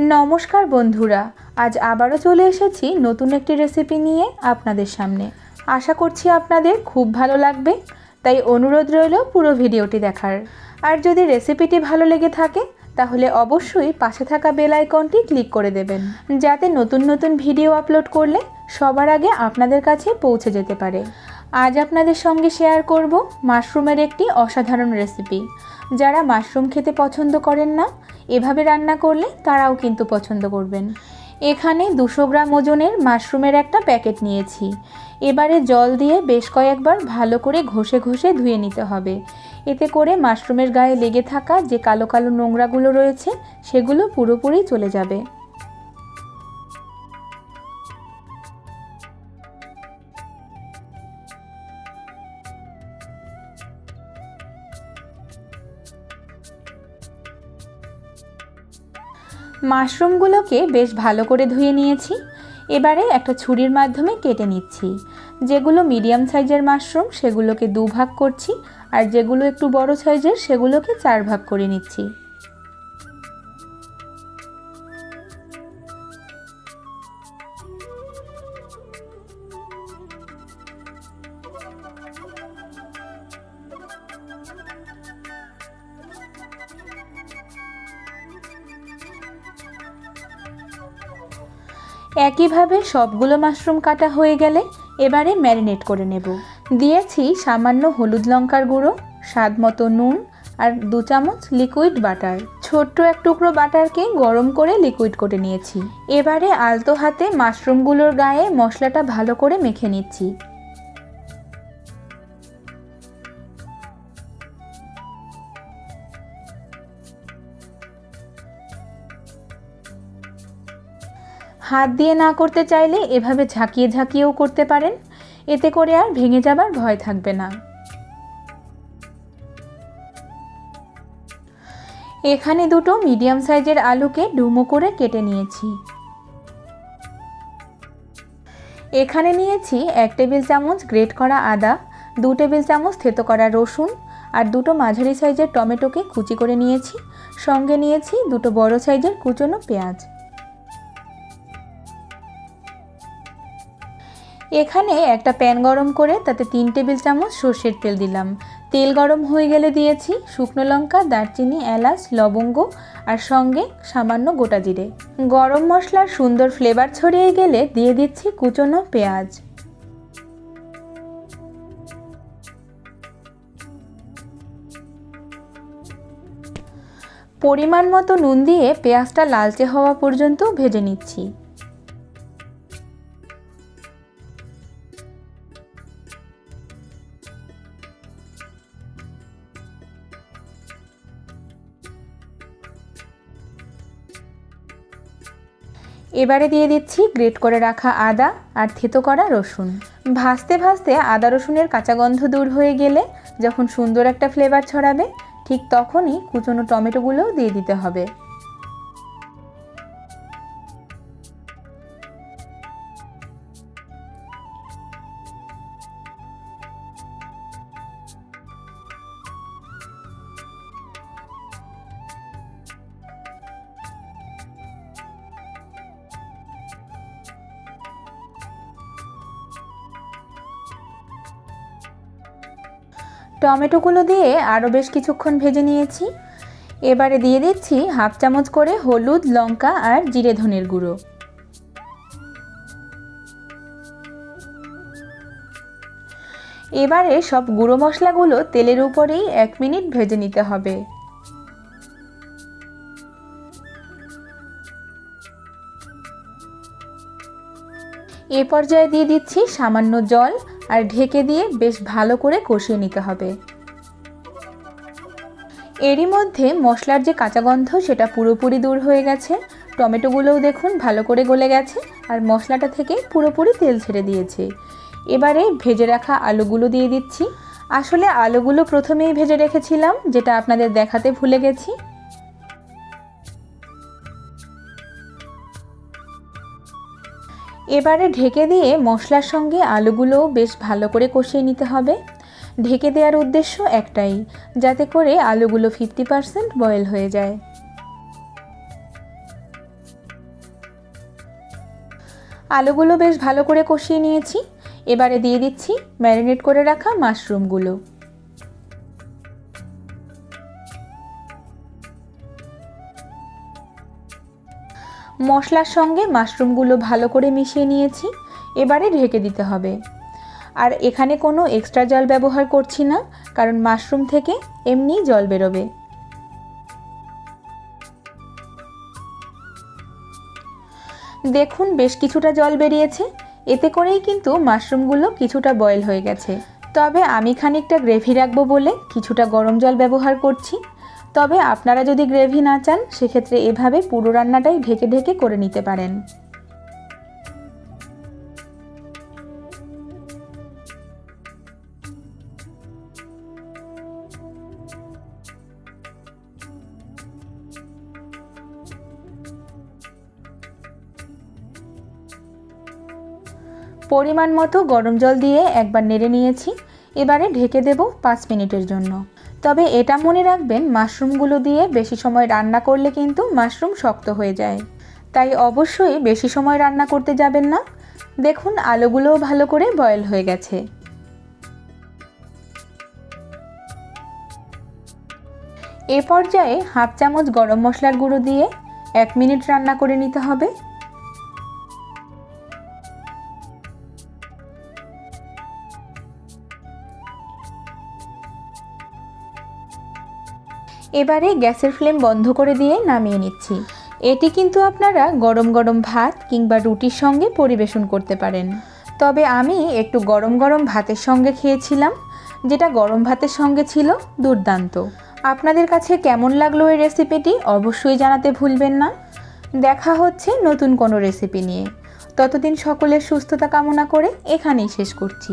নমস্কার বন্ধুরা, আজ আবারও চলে এসেছি নতুন একটি রেসিপি নিয়ে আপনাদের সামনে। আশা করছি আপনাদের খুব ভালো লাগবে, তাই অনুরোধ রইল পুরো ভিডিওটি দেখার। আর যদি রেসিপিটি ভালো লেগে থাকে, তাহলে অবশ্যই পাশে থাকা বেল আইকনটি ক্লিক করে দেবেন, যাতে নতুন নতুন ভিডিও আপলোড করলে সবার আগে আপনাদের কাছে পৌঁছে যেতে পারে। আজ আপনাদের সঙ্গে শেয়ার করব মাশরুমের একটি অসাধারণ রেসিপি যারা মাশরুম খেতে পছন্দ করেন না, এভাবে রান্না করলে তারাও কিন্তু পছন্দ করবেন। এখানে দুশো গ্রাম ওজনের মাশরুমের একটা প্যাকেট নিয়েছি। এবারে জল দিয়ে বেশ কয়েকবার ভালো করে ঘষে ঘষে ধুয়ে নিতে হবে। এতে করে মাশরুমের গায়ে লেগে থাকা যে কালো কালো নোংরাগুলো রয়েছে, সেগুলো পুরোপুরি চলে যাবে। মাশরুমগুলোকে বেশ ভালো করে ধুয়ে নিয়েছি। এবারে একটা ছুরির মাধ্যমে কেটে নিচ্ছি। যেগুলো মিডিয়াম সাইজের মাশরুম, সেগুলোকে দু ভাগ করছি, আর যেগুলো একটু বড় সাইজের, সেগুলোকে চার ভাগ করে নিচ্ছি। একইভাবে সবগুলো মাশরুম কাটা হয়ে গেলে এবারে ম্যারিনেট করে নেব। দিয়েছি সামান্য হলুদ লঙ্কার গুঁড়ো, স্বাদ মতো নুন আর দু চামচ লিকুইড বাটার। ছোট্ট এক টুকরো বাটারকে গরম করে লিকুইড করে নিয়েছি। এবারে আলতো হাতে মাশরুমগুলোর গায়ে মশলাটা ভালো করে মেখে নিচ্ছি। হাত দিয়ে না করতে চাইলে এভাবে ঝাঁকিয়ে ঝাঁকিয়েও করতে পারেন। এতে করে আর ভেঙে যাবার ভয় থাকবে না। এখানে দুটো মিডিয়াম সাইজের আলুকে ডুমো করে কেটে নিয়েছি। এখানে নিয়েছি এক টেবিল চামচ গ্রেট করা আদা, দু টেবিল চামচ থেতো করা রসুন আর দুটো মাঝারি সাইজের টমেটোকে কুচি করে নিয়েছি। সঙ্গে নিয়েছি দুটো বড় সাইজের কুচনো পেঁয়াজ। এখানে একটা প্যান গরম করে তাতে তিন টেবিল চামচ সর্ষের তেল দিলাম। তেল গরম হয়ে গেলে দিয়েছি শুকনো লঙ্কা, দারচিনি, এলাচ, লবঙ্গ আর সঙ্গে সামান্য গোটা জিরে। গরম মশলার সুন্দর ফ্লেভার ছড়িয়ে গেলে দিয়ে দিচ্ছি কুচনো পেঁয়াজ। পরিমাণ মতো নুন দিয়ে পেঁয়াজটা লালচে হওয়া পর্যন্ত ভেজে নিচ্ছি। এবারে দিয়ে দিচ্ছি গ্রেট করে রাখা আদা আর থেতো করা রসুন। ভাজতে ভাজতে আদা রসুনের কাঁচা গন্ধ দূর হয়ে গেলে যখন সুন্দর একটা ফ্লেভার ছড়াবে, ঠিক তখনই কুচনো টমেটোগুলোও দিয়ে দিতে হবে। টমেটোগুলো দিয়ে আরও বেশ কিছুক্ষণ ভেজে নিয়েছি। এবারে দিয়ে দিচ্ছি হাফ চামচ করে হলুদ, লঙ্কা আর জিরে ধনের গুঁড়ো। এবারে সব গুঁড়ো মশলাগুলো তেলের উপরেই এক মিনিট ভেজে নিতে হবে। এ পর্যায়ে দিয়ে দিচ্ছি সামান্য জল আর ঢেকে দিয়ে বেশ ভালো করে কষিয়ে নিতে হবে। এরই মধ্যে মশলার যে কাঁচা গন্ধ সেটা পুরোপুরি দূর হয়ে গেছে। টমেটোগুলোও দেখুন ভালো করে গলে গেছে আর মশলাটা থেকে পুরোপুরি তেল ছেড়ে দিয়েছে। এবারে ভেজে রাখা আলুগুলো দিয়ে দিচ্ছি। আসলে আলুগুলো প্রথমেই ভেজে রেখেছিলাম, যেটা আপনাদের দেখাতে ভুলে গেছি। এবারে ঢেকে দিয়ে মশলার সঙ্গে আলুগুলোও বেশ ভালো করে কষিয়ে নিতে হবে। ঢেকে দেওয়ার উদ্দেশ্য একটাই, যাতে করে আলুগুলো ফিফটি পারসেন্ট বয়েল হয়ে যায়। আলুগুলো বেশ ভালো করে কষিয়ে নিয়েছি। এবারে দিয়ে দিচ্ছি ম্যারিনেট করে রাখা মাশরুমগুলো মশলার সঙ্গে মাশরুমগুলো ভালো করে মিশিয়ে নিয়েছি। এবারে ঢেকে দিতে হবে। আর এখানে কোনো এক্সট্রা জল ব্যবহার করছি না, কারণ মাশরুম থেকে এমনি জল বেরোবে। দেখুন, বেশ কিছুটা জল বেরিয়েছে। এতে করেই কিন্তু মাশরুমগুলো কিছুটা বয়েল হয়ে গেছে। তবে আমি খানিকটা গ্রেভি রাখব বলে কিছুটা গরম জল ব্যবহার করছি। তবে আপনারা যদি গ্রেভি না চান, সেক্ষেত্রে এভাবে পুরো রান্নাটাই ঢেকে ঢেকে করে নিতে পারেন। পরিমাণ মতো গরম জল দিয়ে একবার নেড়ে নিয়েছি। এবারে ঢেকে দেব পাঁচ মিনিটের জন্য। তবে এটা মনে রাখবেন, মাশরুমগুলো দিয়ে বেশি সময় রান্না করলে কিন্তু মাশরুম শক্ত হয়ে যায়। তাই অবশ্যই বেশি সময় রান্না করতে যাবেন না। দেখুন, আলুগুলোও ভালো করে বয়েল হয়ে গেছে। এ পর্যায়ে হাফ চামচ গরম মশলার গুঁড়ো দিয়ে এক মিনিট রান্না করে নিতে হবে। এবারে গ্যাসের ফ্লেম বন্ধ করে দিয়ে নামিয়ে নিচ্ছি। এটি কিন্তু আপনারা গরম গরম ভাত কিংবা রুটির সঙ্গে পরিবেশন করতে পারেন। তবে আমি একটু গরম গরম ভাতের সঙ্গে খেয়েছিলাম, যেটা গরম ভাতের সঙ্গে ছিল দুর্দান্ত। আপনাদের কাছে কেমন লাগল এই রেসিপিটি অবশ্যই জানাতে ভুলবেন না। দেখা হচ্ছে নতুন কোনো রেসিপি নিয়ে। ততদিন সকলের সুস্থতা কামনা করে এখানেই শেষ করছি।